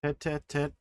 เท็ด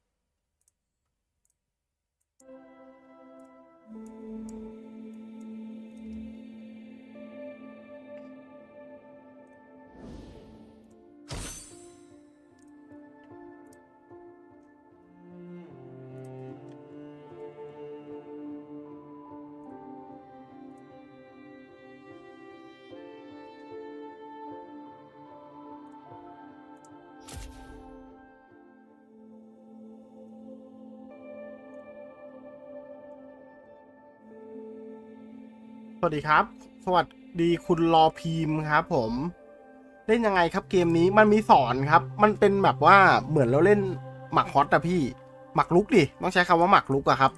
สวัสดีครับ สวัสดีคุณรอพีมครับผม เล่นยังไงครับเกมนี้มันมีสอนครับ มันเป็นแบบว่าเหมือนเราเล่นหมักฮอตอะพี่ หมักลุกดิต้องใช้คำว่าหมักลุกอะครับ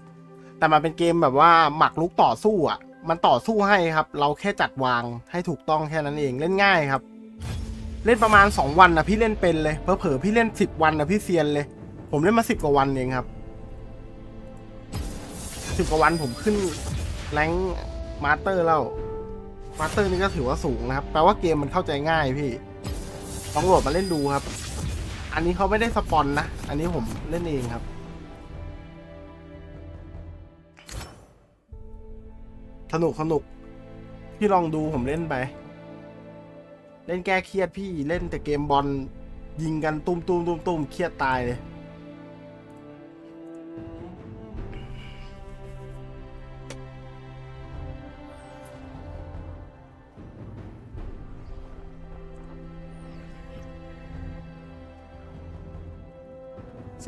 แต่มันเป็นเกมแบบว่าหมักลุกต่อสู้อะมันต่อสู้ให้ครับ เราแค่จัดวางให้ถูกต้องแค่นั้นเองเล่นง่ายครับ เล่นประมาณ 2 วันนะพี่เล่นเป็นเลยเพอเผลอๆพี่เล่น 10 วันนะพี่เซียนเลย ผมเล่นมา 10 กว่าวันเองครับ10กว่าวันผมขึ้นแรง มาสเตอร์แล้วมาสเตอร์นี่ก็ถือว่าสูงนะครับ แปลว่าเกมมันเข้าใจง่ายพี่ลองโหลดมาเล่นดูครับ อันนี้เขาไม่ได้สปอนนะ อันนี้ผมเล่นเองครับ สนุกสนุก พี่ลองดูผมเล่นไป เล่นแก้เครียดพี่เล่นแต่เกมบอลยิงกันตุ้มตุ้มตุ้มตุ้มเครียดตายเลย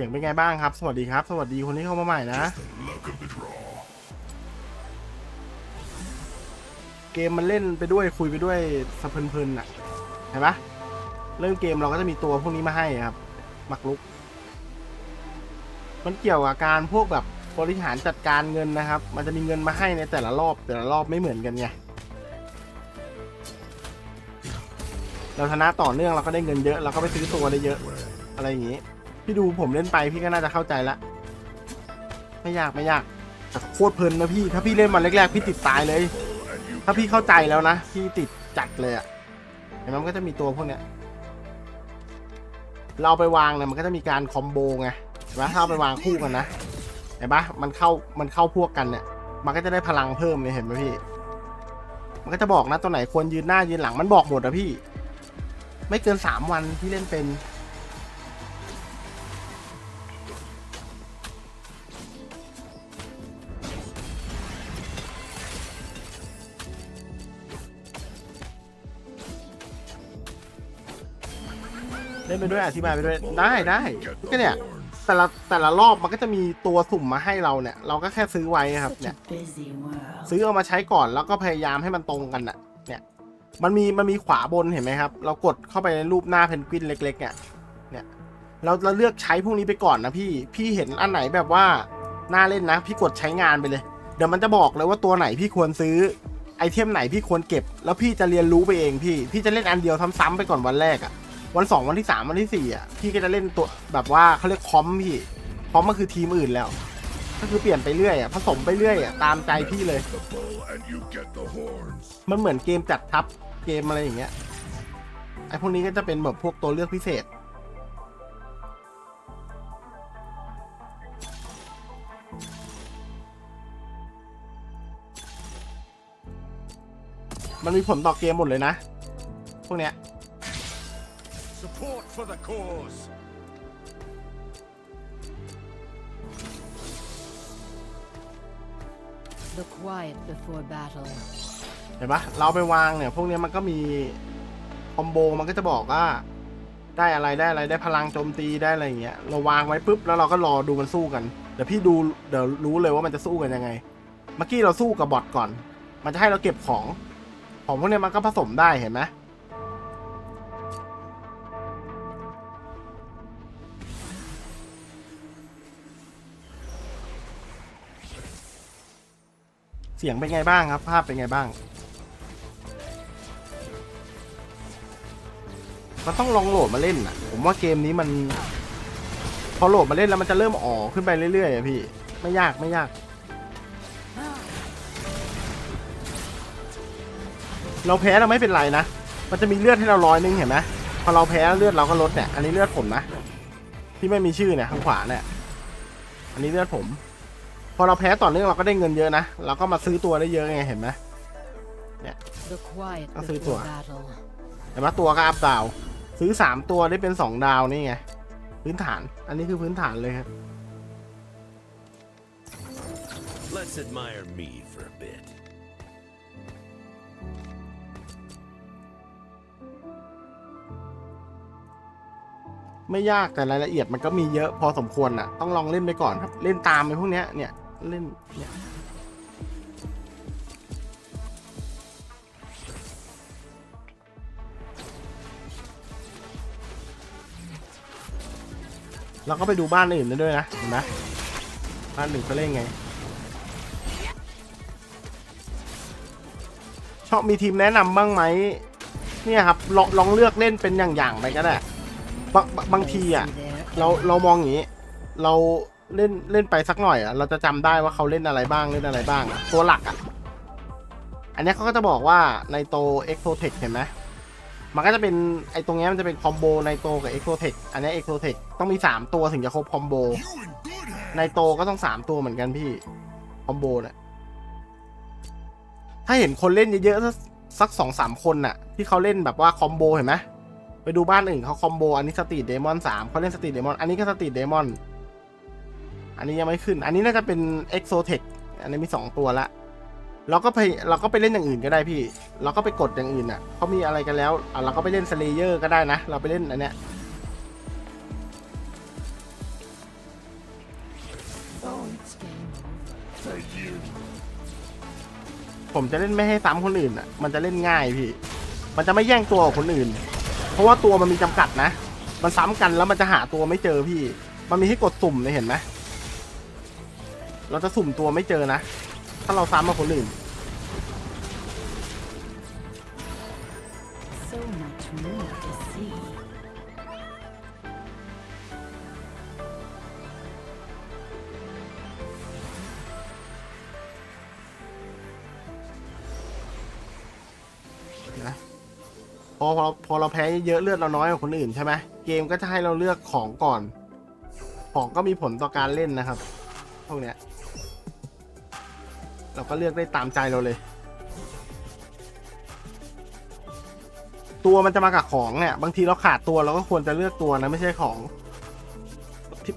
สียงเป็นไงบ้างครับ สวัสดีครับ สวัสดีคนที่เข้ามาใหม่นะ เกมมันเล่นไปด้วยคุยไปด้วยสะเพลินๆอะเห็นปะเริ่มเกมเราก็จะมีตัวพวกนี้มาให้ครับหมักลุก มันเกี่ยวกับการพวกแบบบริหารจัดการเงินนะครับ มันจะมีเงินมาให้ในแต่ละรอบ แต่ละรอบไม่เหมือนกันไงเราชนะต่อเนื่องเราก็ได้เงินเยอะเราก็ไปซื้อตัวได้เยอะ อะไรอย่างงี้ พี่ดูผมเล่นไปพี่ก็น่าจะเข้าใจละ ไม่ยากไม่ยากแต่โคตรเพลินนะพี่ ถ้าพี่เล่นมันแรกๆ พี่ติดตายเลย ถ้าพี่เข้าใจแล้วนะ พี่ติดจัดเลยอะเห็นไหมมันก็จะมีตัวพวกเนี้ย เราไปวางเนี่ยมันก็จะมีการคอมโบไงเห็นไหมถ้าเอาไปวางคู่กันนะเห็นปะมันเข้ามันเข้าพวกกันเนี่ย มันก็จะได้พลังเพิ่มเนี่ยเห็นไหมพี่ มันก็จะบอกนะตัวไหนควรยืนหน้ายืนหลังมันบอกหมดอะพี่ ไม่เกินสามวันที่เล่นเป็น ล่นไปด้วยอธิบายไปด้วยได้ได้ก็เนี่ยแต่ละแต่ละรอบมันก็จะมีตัวสุ่มมาให้เราเนี่ย เราก็แค่ซื้อไว้ครับ Such เนี่ย a busy world. ซื้อเอามาใช้ก่อนแล้วก็พยายามให้มันตรงกันอะ เนี่ยมันมีมันมีขวาบนเห็นไหมครับ เรากดเข้าไปในรูปหน้าเพนกวินเล็ก ๆ เนี่ยเนี่ยเราเราเลือกใช้พวกนี้ไปก่อนนะพี่พี่เห็นอันไหนแบบว่าน่าเล่นนะ พี่กดใช้งานไปเลย เดี๋ยวมันจะบอกเลยว่าตัวไหนพี่ควรซื้อไอเทมไหนพี่ควรเก็บ แล้วพี่จะเรียนรู้ไปเองพี่ พี่จะเล่นอันเดียวซ้ำๆไปก่อนวันแรกอะ วันสองวันที่สามวันที่สี่อะพี่ก็จะเล่นตัวแบบว่าเขาเรียกคอมพี่คอมก็คือทีมอื่นแล้ว ก็คือเปลี่ยนไปเรื่อยอะผสมไปเรื่อยอะตามใจพี่เลย มันเหมือนเกมจัดทัพเกมอะไรอย่างเงี้ยไอพวกนี้ก็จะเป็นแบบพวกตัวเลือกพิเศษ มันมีผลต่อเกมหมดเลยนะ พวกเนี้ย Support for the cause. The quiet before battle. เห็นปะเราเอาไปวางเนี่ย พวกเนี้ยมันก็มีคอมโบมันก็จะบอกว่า ได้อะไรได้อะไรได้พลังโจมตีได้อะไรอย่างเงี้ยเราวางไว้ปุ๊บแล้วเราก็รอดูมันสู้กันเดี๋ยวพี่ดูเดี๋ยวรู้เลยว่ามันจะสู้กันยังไง เมื่อกี้เราสู้กับบอทก่อน มันจะให้เราเก็บของ ของพวกเนี้ยมันก็ผสมได้เห็นไหม เสียงเป็นไงบ้างครับ ภาพเป็นไงบ้าง มันต้องลองโหลดมาเล่นอะ ผมว่าเกมนี้มัน พอโหลดมาเล่นแล้วมันจะเริ่มอ๋อขึ้นไปเรื่อยๆอะพี่ ไม่ยากไม่ยาก เราแพ้เราไม่เป็นไรนะ มันจะมีเลือดให้เราร้อยนึงเห็นไหมพอเราแพ้เลือดเราก็ลดเนี่ย อันนี้เลือดผมนะ ที่ไม่มีชื่อเนี่ยข้างขวาเนี่ย อันนี้เลือดผม อเราแพ้ต่อเนื่องเราก็ได้เงินเยอะนะ เราก็มาซื้อตัวได้เยอะไงเห็นไหม The quiet I'll see before it. battle. เห็นไหมตัวก็อัพดาว ซื้อสามตัวได้เป็นสองดาวนี่ไงพื้นฐาน อันนี้คือพื้นฐานเลยครับ Let's admire me for a bit. ไม่ยากแต่รายละเอียดมันก็มีเยอะพอสมควรอะ ต้องลองเล่นไปก่อนครับ เล่นตามไปพวกเนี้ยเนี่ย เล่นเนี่ยเราก็ไปดูบ้านอื่นได้ด้วยนะ เห็นไหมบ้านอื่นเขาเล่นไง ชอบมีทีมแนะนำบ้างไหม เนี่ยครับลองลองเลือกเล่นเป็นอย่างๆไปก็ได้ บางบางบางทีอะ เราเรามองอย่างนี้ เรา เล่นเล่นไปสักหน่อยอะเราจะจำได้ว่าเขาเล่นอะไรบ้างเล่นอะไรบ้างอะตัวหลักอะอันนี้เขาก็จะบอกว่าในโตเอ็กโ t เทคเห็นไหมมันก็จะเป็นไอตรงนี้มันจะเป็นคอมโบในโตกับเอ็กโ t เทคอันนี้เอ็กโ t เทคต้องมี 3 ตัวถึงจะครบคอมโบในโตก็ต้อง 3 ตัวเหมือนกันพี่คอมโบเนี่ยถ้าเห็นคนเล่นเยอะๆสักสักสองสามคนน่ะ ที่เขาเล่นแบบว่าคอมโบเห็นไหมไปดูบ้านอื่นเขาคอมโบอันนี้สตรีทเดมอนสามเขาเล่นสตรีทเดมอนอันนี้ก็สตรีทเดมอน อันนี้ยังไม่ขึ้น อันนี้น่าจะเป็นเอ็กโซเทคอันนี้มีสองตัวละเราก็ไปเราก็ไปเล่นอย่างอื่นก็ได้พี่ เราก็ไปกดอย่างอื่นอะเขามีอะไรกันแล้วเราก็ไปเล่นสเลเยอร์ก็ได้นะ เราไปเล่นอันเนี้ยผมจะเล่นไม่ให้ซ้ำคนอื่นอะ มันจะเล่นง่ายพี่ มันจะไม่แย่งตัวคนอื่น เพราะว่าตัวมันมีจำกัดนะ มันซ้ำกันแล้วมันจะหาตัวไม่เจอพี่ มันมีให้กดสุ่มเลยเห็นไหม เราจะสุ่มตัวไม่เจอนะ ถ้าเราซ้ำกับคนอื่น So much more to see. นะพอพอพอเราแพ้เยอะเลือดเราน้อยกว่าคนอื่นใช่ไหมเกมก็จะให้เราเลือกของก่อน ของก็มีผลต่อการเล่นนะครับพวกเนี้ย เราก็เลือกได้ตามใจเราเลย ตัวมันจะมากับของเนี่ย บางทีเราขาดตัวเราก็ควรจะเลือกตัวนะ ไม่ใช่ของ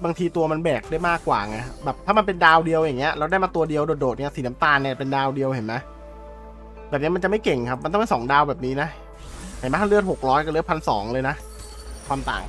บางทีตัวมันแบกได้มากกว่าไงแบบถ้ามันเป็นดาวเดียวอย่างเงี้ยเราได้มาตัวเดียวโดดๆเนี่ยสีน้ำตาลเนี่ยเป็นดาวเดียวเห็นไหมแบบนี้มันจะไม่เก่งครับ มันต้องเป็นสองดาวแบบนี้นะ เห็นไหมถ้าเลือดหกร้อยกับเลือดพันสองเลยนะ ความต่าง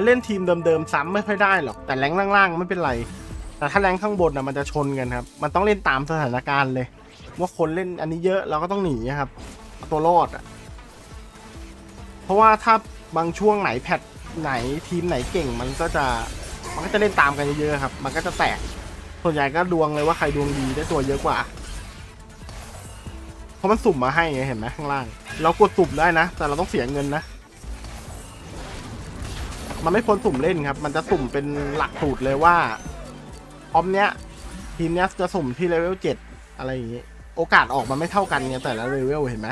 มาเล่นทีมเดิมๆซ้ำไม่ค่อยได้หรอก แต่แรงล่างๆไม่เป็นไร แต่ถ้าแรงข้างบนอะมันจะชนกันครับ มันต้องเล่นตามสถานการณ์เลย ว่าคนเล่นอันนี้เยอะเราก็ต้องหนีครับตัวรอดอะ เพราะว่าถ้าบางช่วงไหนแพทไหนทีมไหนเก่งมันก็จะมันก็จะเล่นตามกันเยอะๆครับ มันก็จะแตก ส่วนใหญ่ก็ดวงเลยว่าใครดวงดีได้ตัวเยอะกว่า เพราะมันสุ่มมาให้ไงเห็นไหมข้างล่าง เรากดสุ่มได้นะ แต่เราต้องเสียเงินนะ มันไม่พ้นสุ่มเล่นครับ มันจะสุ่มเป็นหลักสูตรเลยว่าออมเนี้ยทีมเนี้ยจะสุ่มที่เลเวลเจ็ดอะไรอย่างงี้โอกาสออกมันไม่เท่ากันไงแต่ละเลเวลเห็นไหม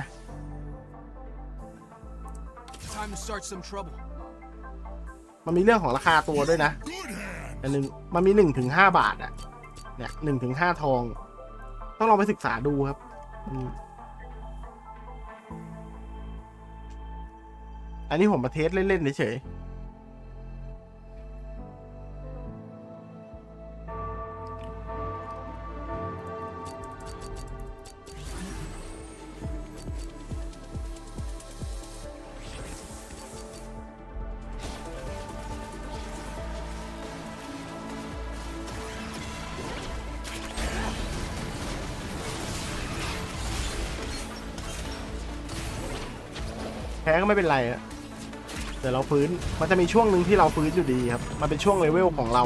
มันมีเรื่องของราคาตัวด้วยนะอันหนึ่งมันมีหนึ่งถึงห้าบาทอะเนี่ยหนึ่งถึงห้าทอง ต้องลองไปศึกษาดูครับอันนี้ผมมาเทสเล่นๆเฉยๆ พ้ก็ไม่เป็นไรอะแต่เราฟื้นมันจะมีช่วงหนึ่งที่เราฟื้นอยู่ดีครับ มันเป็นช่วงเลเวลของเรา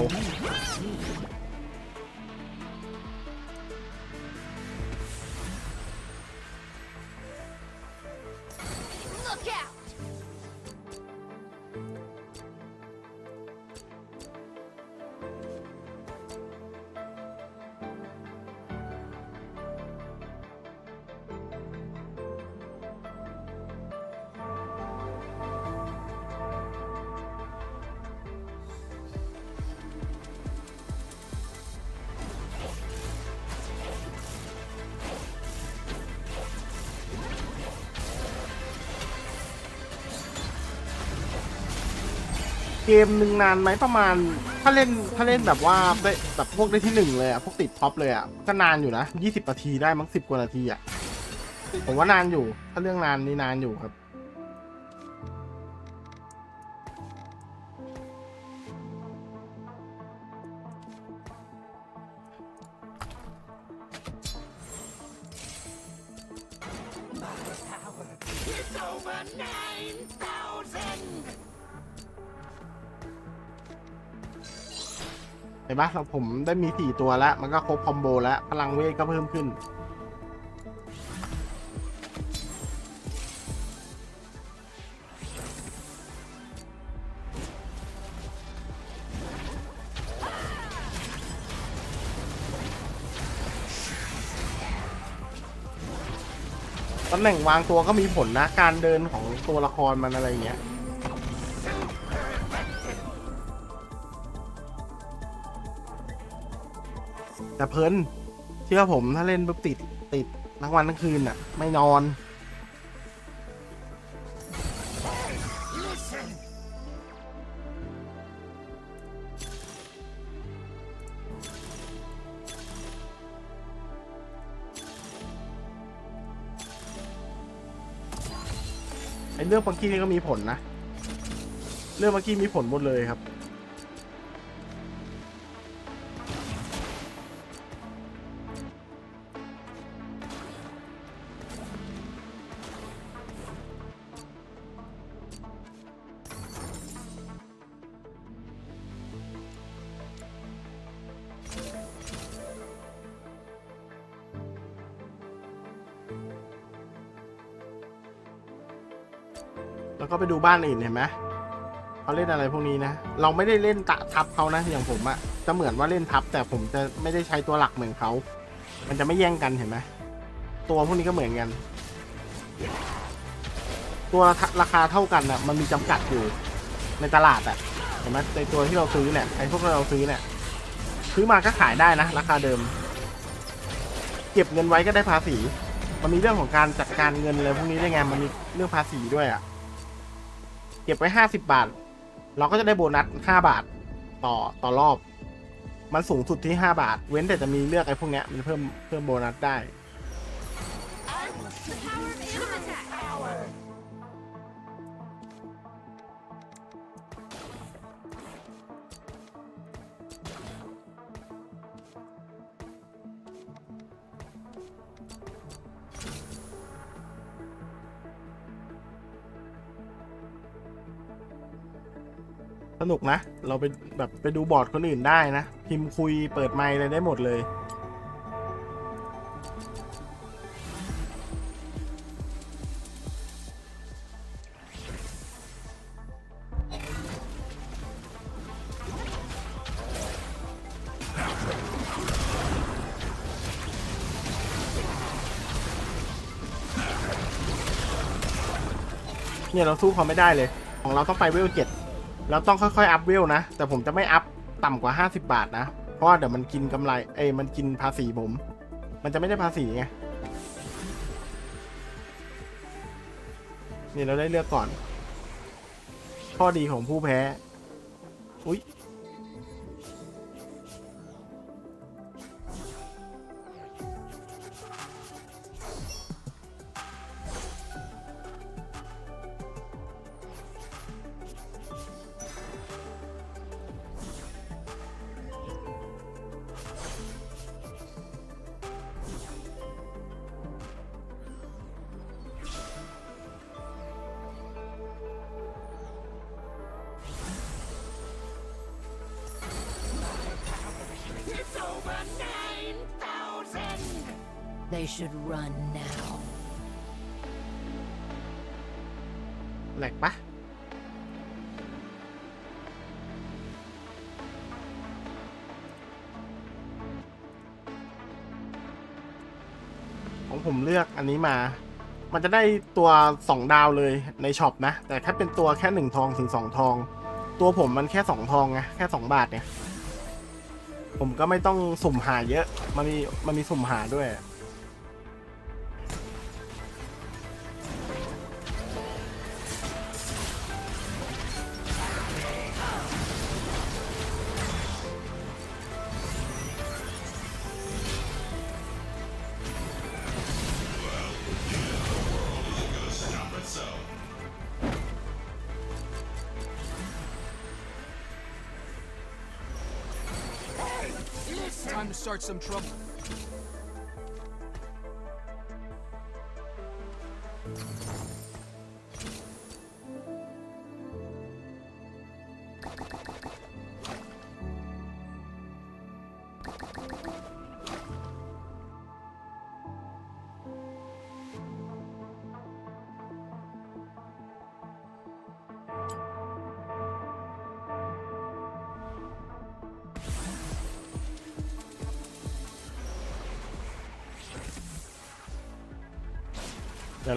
เกมหนึ่งนานไหมประมาณ ถ้าเล่นถ้าเล่นแบบว่าได้แบบพวกได้ที่หนึ่งเลยอะพวกติดท็อปเลยอะก็นานอยู่นะยี่สิบนาทีได้มั้งสิบกว่านาทีอะผมว่านานอยู่ ถ้าเรื่องนานนี่นานอยู่ครับ ห็นปะเราผมได้มีสี่ตัวแล้ว มันก็ครบคอมโบแล้ว พลังเวทก็เพิ่มขึ้น ตำแหน่งวางตัวก็มีผลนะ การเดินของตัวละครมันอะไรอย่างเงี้ย แต่เพลินเชื่อผมถ้าเล่นปุ๊บติดติดทั้งวันทั้งคืนอะ ไม่นอนไอ้เรื่องปังกี้นี่ก็มีผลนะ เรื่องปังกี้มีผลหมดเลยครับ แล้วก็ไปดูบ้านอื่นเห็นไหมเขาเล่นอะไรพวกนี้นะ เราไม่ได้เล่นตะทับเขานะอย่างผมอะจะเหมือนว่าเล่นทับ แต่ผมจะไม่ได้ใช้ตัวหลักเหมือนเขา มันจะไม่แย่งกันเห็นไหมตัวพวกนี้ก็เหมือนกัน ตัวราคาเท่ากันอะมันมีจำกัดอยู่ในตลาดอะเห็นไหมในตัวที่เราซื้อเนี่ยไอ้พวกเราซื้อเนี่ยซื้อมาก็ขายได้นะ ราคาเดิม เก็บเงินไว้ก็ได้ภาษี มันมีเรื่องของการจัดการเงินอะไรพวกนี้ได้ไงมันมีเรื่องภาษีด้วยอะ่ะ เก็บไว้ห้าสิบบาท เราก็จะได้โบนัสห้าบาทต่อต่อรอบ มันสูงสุดที่ห้าบาท เว้นแต่จะมีเลือกไอ้พวกเนี้ยมันเพิ่มเพิ่มโบนัสได้ สนุกนะ เราไปแบบไปดูบอร์ดคนอื่นได้นะ พิมพ์คุยเปิดไมค์อะไรได้หมดเลย เนี่ยเราสู้เขาไม่ได้เลย ของเราต้องไปเวลเจ็ด แล้วต้องค่อยๆ อัพเวลนะ แต่ผมจะไม่อัพต่ำกว่า 50 บาทนะ เพราะว่าเดี๋ยวมันกินกำไร เอ้ยมันกินภาษีผม มันจะไม่ได้ภาษีไง นี่เราได้เลือกก่อน ข้อดีของผู้แพ้ อุ๊ย They should run now. แหลกปะของผมเลือกอันนี้มา มันจะได้ตัวสองดาวเลยในช็อปนะ แต่แค่เป็นตัวแค่หนึ่งทองถึงสองทอง ตัวผมมันแค่สองทองไงแค่สองบาทเนี่ย ผมก็ไม่ต้องสุ่มหาเยอะ มันมีมันมีสุ่มหาด้วย start some trouble.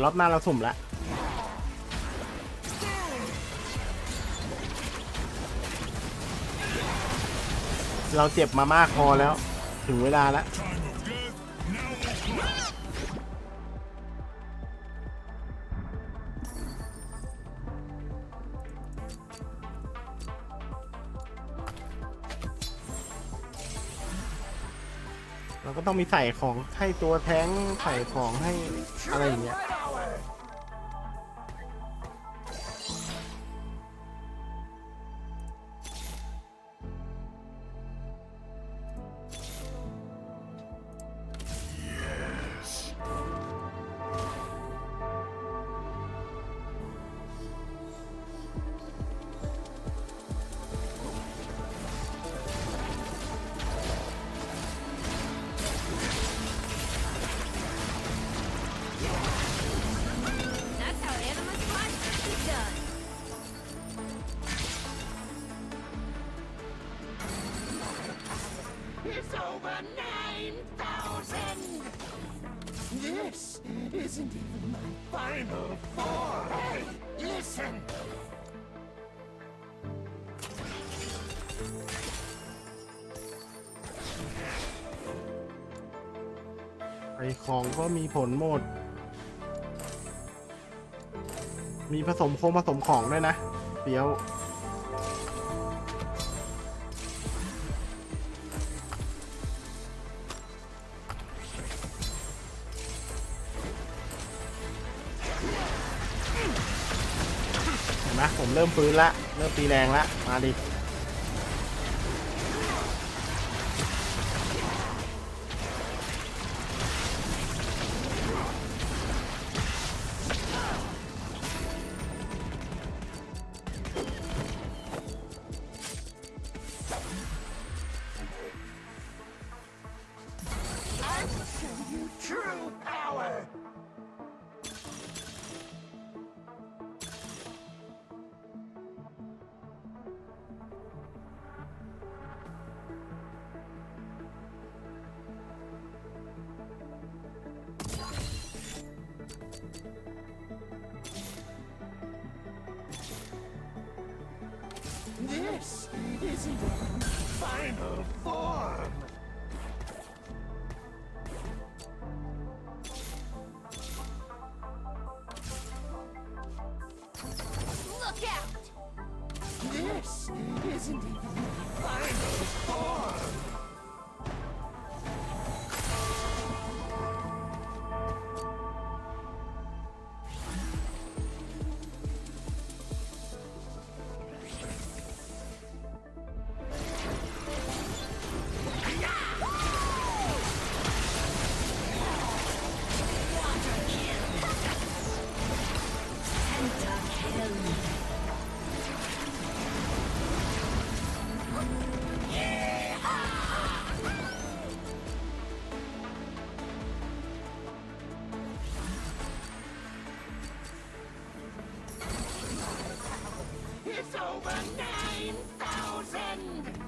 รอบหน้าเราสุ่มละเราเจ็บมามากพอแล้ว ถึงเวลาแล้วเราก็ต้องมีใส่ของให้ตัวแท้งใส่ของให้อะไรอย่างเงี้ย isn't even my final form! Hey, listen! ไอของก็มีผลหมด มีผสมโคงผสมของด้วยนะเปียว นะผมเริ่มฟื้นละ เริ่มตีแรงละ มาดิ final form! Over 9,000!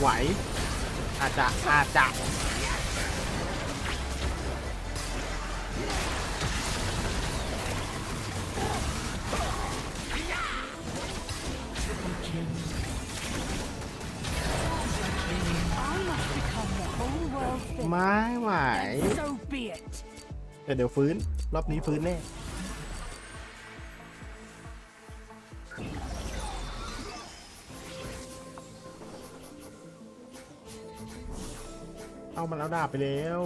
ไหว อาจจะ อาจจะไม่ไหวแต่เดี๋ยวฟื้น รอบนี้ฟื้นแน่ เอามาแล้วดาบไปแล้ว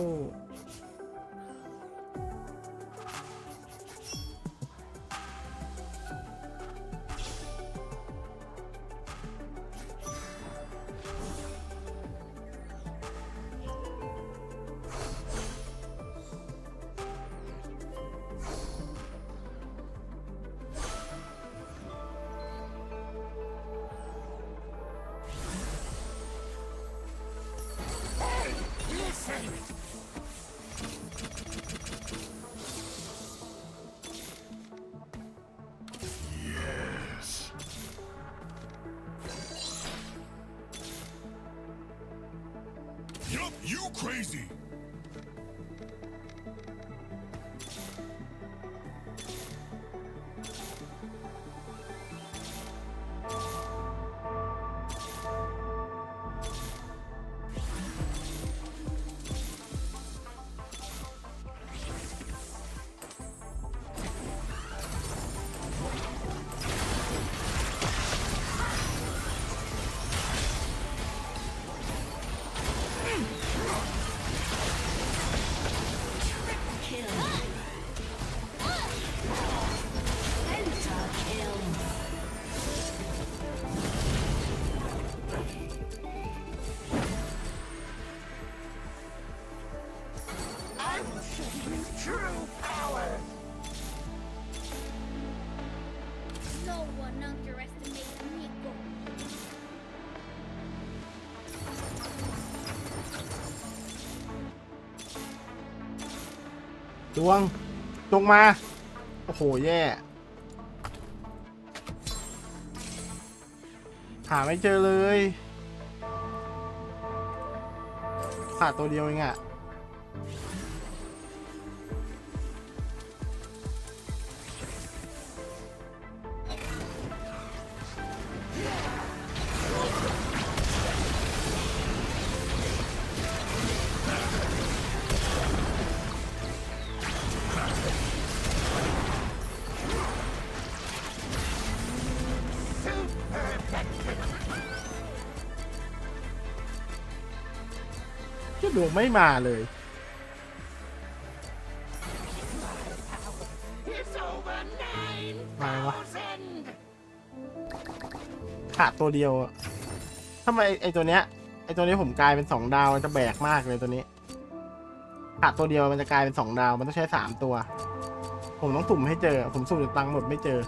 Safe. ดวงลงมา โอ้โห แย่ หาไม่เจอเลย ขาดตัวเดียวเองอะ ดวงไม่มาเลย มาเลยวะขาดตัวเดียวอะทำไมไอตัวเนี้ย ไอตัวนี้ผมกลายเป็นสองดาวมันจะแบกมากเลยตัวนี้ ขาดตัวเดียวมันจะกลายเป็นสองดาว มันต้องใช้สามตัว ผมต้องสุ่มให้เจอ ผมสุ่มจนตังค์หมดไม่เจอ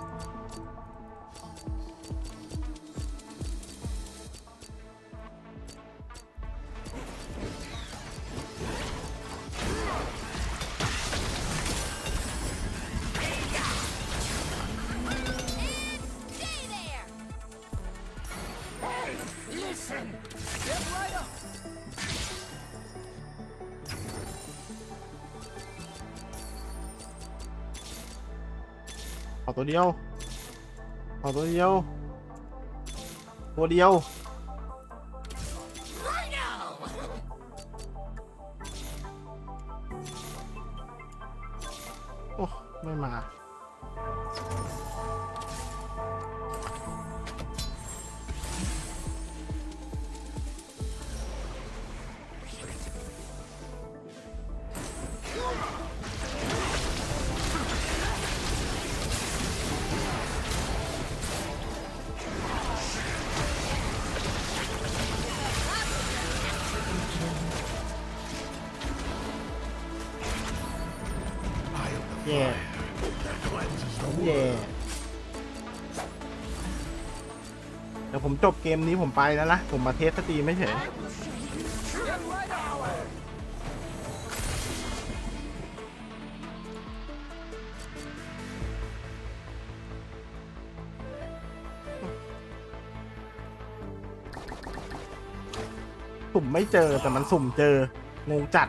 ตัวเดียวขอตัวเดียว ตัวเดียว แย่แย่เดี๋ยวผมจบเกมนี้ผมไปแล้วนะ ผมมาเทสสตรีมไม่เฉยสุ่มไม่เจอแต่มันสุ่มเจองงจัด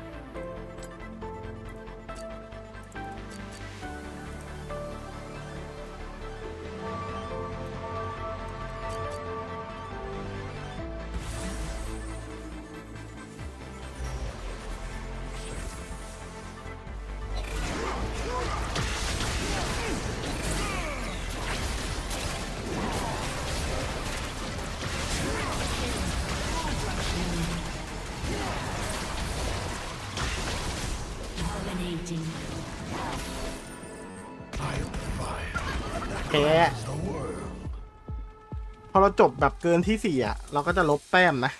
พ้พอเราจบแบบเกินที่สี่อะ เราก็จะลบแต้มนะ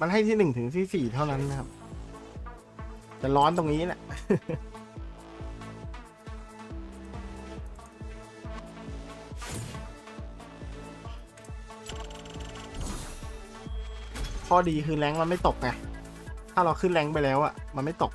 มันให้ที่หนึ่งถึงที่สี่เท่านั้นนะครับ จะร้อนตรงนี้แหละข้อดีคือแรงมันไม่ตกไง ถ้าเราขึ้นแรงไปแล้วอะ มันไม่ตก